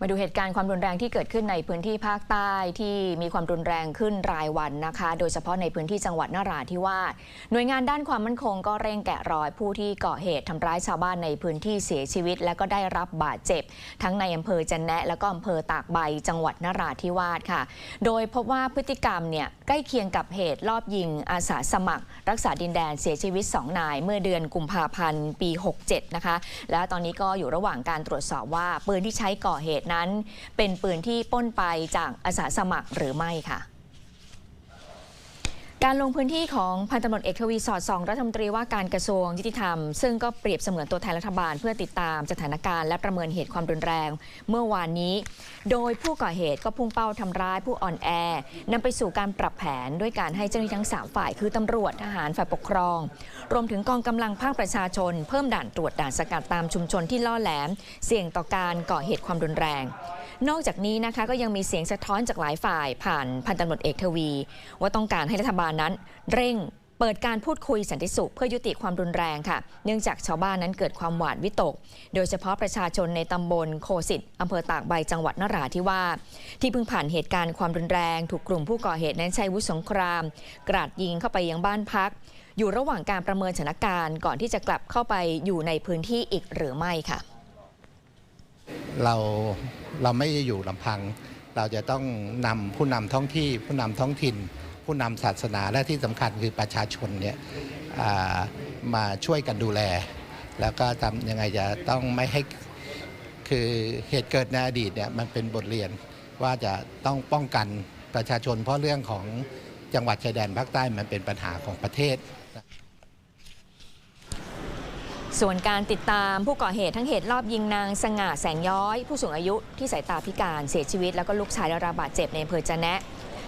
มาดูเหตุการณ์ความรุนแรงที่เกิดขึ้นในพื้นที่ภาคใต้ที่มีความรุนแรงขึ้นรายวันนะคะ โดยเฉพาะในพื้นที่จังหวัดนราธิวาสหน่วยงานด้านความมั่นคงก็เร่งแกะรอยผู้ที่ก่อเหตุทำร้ายชาวบ้านในพื้นที่เสียชีวิต และก็ได้รับบาดเจ็บ ทั้งในอำเภอจันแนะและก็อำเภอตากใบจังหวัดนราธิวาสค่ะ โดยพบว่าพฤติกรรมเนี่ยใกล้เคียงกับเหตุลอบยิงอาสาสมัคร รักษาดินแดนเสียชีวิต 2 นาย เมื่อเดือนกุมภาพันธ์ปี 67 นะคะ และตอนนี้ก็อยู่ระหว่างการตรวจสอบว่าปืนที่ใช้ก่อเหตุนั้น เป็นปืนที่ป้นไปจากอาสาสมัครหรือไม่ค่ะ การลงพื้นที่ของพันตำรวจเอกทวีสอดส่องรัฐมนตรีว่าการกระทรวงยุติธรรม ซึ่งก็เปรียบเสมือนตัวแทนรัฐบาลเพื่อติดตามสถานการณ์และประเมินเหตุความรุนแรง เมื่อวานนี้ โดยผู้ก่อเหตุก็พุ่งเป้าทำร้ายผู้อ่อนแอนำไปสู่การปรับแผนด้วยการให้เจ้าหน้าที่ทั้ง 3 ฝ่าย คือตำรวจทหารฝ่ายปกครอง รวมถึงกองกำลังภาคประชาชน เพิ่มด่านตรวจด่านสกัดตามชุมชนที่ล่อแหลม เสี่ยงต่อการก่อเหตุความรุนแรง นอกจากนี้นะคะก็ยังมีเสียงสะท้อนจากหลายฝ่ายผ่านพันตำรวจเอกทวี ว่าต้องการให้รัฐบาลนั้น เร่งเปิดการพูดคุยสันติสุขเพื่อยุติความรุนแรงค่ะ เนื่องจากชาวบ้านนั้นเกิดความหวาดวิตก โดยเฉพาะประชาชนในตำบลโคสิตอำเภอตากใบจังหวัดนราธิวาสที่เพิ่งผ่านเหตุการณ์ความรุนแรง ถูกกลุ่มผู้ก่อเหตุนั้นใช้วุธสงคราม กราดยิงเข้าไปยังบ้านพัก อยู่ระหว่างการประเมินสถานการณ์ก่อนที่จะกลับเข้าไปอยู่ในพื้นที่อีกหรือไม่ค่ะ เราเราไม่ได้อยู่ลำพัง เราจะต้องนำผู้นำท้องที่ ผู้นำท้องถิ่น ผู้นำศาสนาและที่สำคัญคือประชาชนเนี่ยมาช่วยกันดูแล แล้วก็ทำยังไงจะต้องไม่ให้คือเหตุเกิดในอดีตเนี่ยมันเป็นบทเรียนว่าจะต้องป้องกันประชาชนเพราะเรื่องของจังหวัดชายแดนภาคใต้มันเป็นปัญหาของประเทศ ส่วนการติดตามผู้ก่อเหตุทั้งเหตุรอบยิงนางสง่าแสงย้อย ผู้สูงอายุที่สายตาพิการเสียชีวิต แล้วก็ลูกชายได้รับบาดเจ็บในอำเภอจะแนะ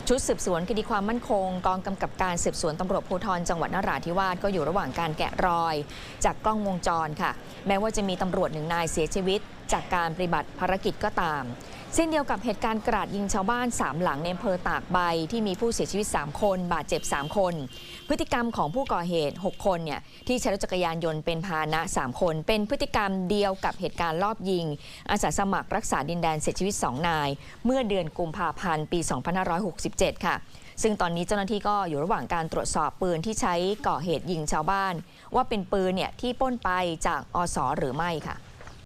ชุดสืบสวนคดีความมั่นคง กองกำกับการสืบสวนตำรวจภูธรจังหวัดนราธิวาสก็อยู่ระหว่างการแกะรอย จากกล้องวงจรค่ะ แม้ว่าจะมีตำรวจหนึ่งนายเสียชีวิต จากการปฏิบัติภารกิจก็ตาม เช่นเดียวกับเหตุการณ์กราดยิงชาวบ้าน 3 หลังในอำเภอตากใบที่มีผู้เสียชีวิต 3 คน บาดเจ็บ 3 คน พฤติกรรมของผู้ก่อเหตุ 6 คนเนี่ยที่ใช้รถจักรยานยนต์เป็นพาหนะ 3 คน เป็นพฤติกรรมเดียวกับเหตุการณ์รอบยิง อาสาสมัครรักษาดินแดนเสียชีวิต 2 นาย เมื่อเดือนกุมภาพันธ์ปี 2567 ค่ะ ซึ่งตอนนี้เจ้าหน้าที่ก็อยู่ระหว่างการตรวจสอบปืนที่ใช้ก่อเหตุยิงชาวบ้าน ว่าเป็นปืนเนี่ยที่ปล้นไปจากอสหรือไม่ค่ะ